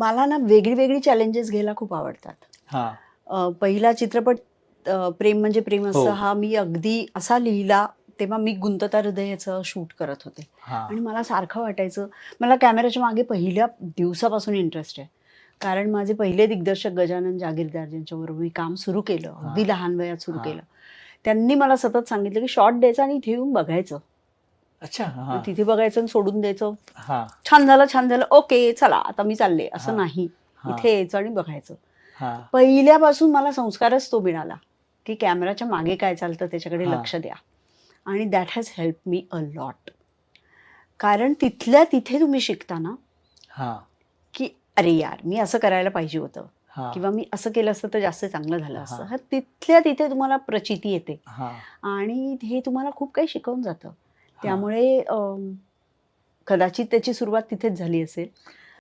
मला ना वेगळी वेगळी चॅलेंजेस घ्यायला खूप आवडतात. हा. पहिला चित्रपट प्रेम म्हणजे प्रेम असं हो. हा मी अगदी असा लिहिला तेव्हा मी गुंतता हृदयाचं शूट करत होते. आणि मला सारखं वाटायचं. मला कॅमेऱ्याच्या मागे पहिल्या दिवसापासून इंटरेस्ट आहे. कारण माझे पहिले दिग्दर्शक गजानन जागीरदार ज्यांच्याबरोबर मी काम सुरू केलं अगदी. लहान वयात सुरू. केलं. त्यांनी मला सतत सांगितलं की शॉर्ट द्यायचा आणि इथे येऊन बघायचं. अच्छा हा मग तिथे बघायचं आणि सोडून द्यायचं. हा. छान झालं छान झालं. ओके चला आता मी चालले. असं हा. नाही. हा. इथे यायचं आणि बघायचं. हा. पहिल्यापासून मला संस्कारच तो मिळाला की कॅमेराच्या मागे काय चालतं त्याच्याकडे हा. लक्ष द्या. आणि that has help me a lot कारण तिथल्या तिथे तुम्ही शिकता ना हा. की अरे यार मी असं करायला पाहिजे होतं. हा. किंवा मी असं केलं असतं तर जास्त चांगलं झालं असतं. हा. हा तिथल्या तिथे तुम्हाला प्रचिती येते. हा. आणि हे तुम्हाला खूप काही शिकवून जातं. त्यामुळे कदाचित त्याची सुरुवात तिथेच झाली असेल.